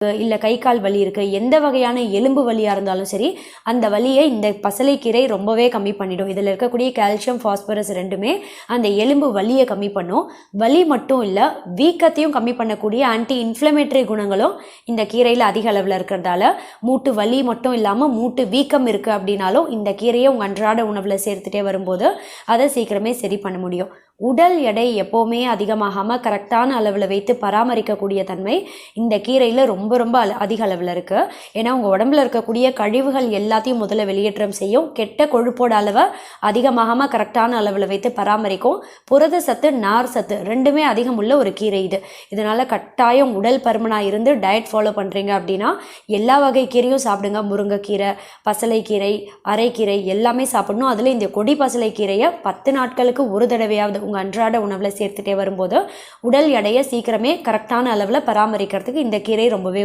இல்லை கை கால் வலி இருக்குது எந்த வகையான எலும்பு வலியாக இருந்தாலும் சரி அந்த வலியை இந்த பசலைக்கீரை ரொம்பவே கம்மி பண்ணிடும். இதில் இருக்கக்கூடிய கால்சியம் ஃபாஸ்பரஸ் ரெண்டுமே அந்த எலும்பு வலியை கம்மி பண்ணும். வலி மட்டும் இல்லை வீக்கத்தையும் கம்மி பண்ணக்கூடிய ஆன்டி இன்ஃப்ளமேட்டரி குணங்களும் இந்த கீரையில் அதிக அளவில் இருக்கிறதால மூட்டு வலி மட்டும் இல்லாமல் மூட்டு வீக்கம் இருக்குது அப்படின்னாலும் இந்த கீரையை உங்கள் அன்றாட உணவில் சேர்த்துட்டே வரும்போது அதை சீக்கிரமே சரி பண்ண முடியும். உடல் எடை எப்போவுமே அதிகமாகாமல் கரெக்டான அளவில் வைத்து பராமரிக்கக்கூடிய தன்மை இந்த கீரையில் ரொம்ப ரொம்ப அதிக அளவில் இருக்குது ஏன்னா உங்கள் உடம்புல இருக்கக்கூடிய கழிவுகள் எல்லாத்தையும் முதல்ல வெளியேற்றம் செய்யும். கெட்ட கொழுப்போட அளவை அதிகமாகாமல் கரெக்டான அளவில் வைத்து பராமரிக்கும். புரத சத்து நார் சத்து ரெண்டுமே அதிகம் உள்ள ஒரு கீரை இது. இதனால் கட்டாயம் உடல் பருமனாக இருந்து டயட் ஃபாலோ பண்ணுறீங்க அப்படின்னா எல்லா வகை கீரையும் சாப்பிடுங்க. முருங்கைக்கீரை பசலைக்கீரை அரைக்கீரை எல்லாமே சாப்பிடணும். அதில் இந்த கொடி பசலைக்கீரையை பத்து நாட்களுக்கு ஒரு தடவையாவது உங்கள் அன்றாட உணவில் சேர்த்துட்டே வரும்போது உடல் எடையை சீக்கிரமே கரெக்டான அளவில் பராமரிக்கிறதுக்கு இந்த கீரை ரொம்பவே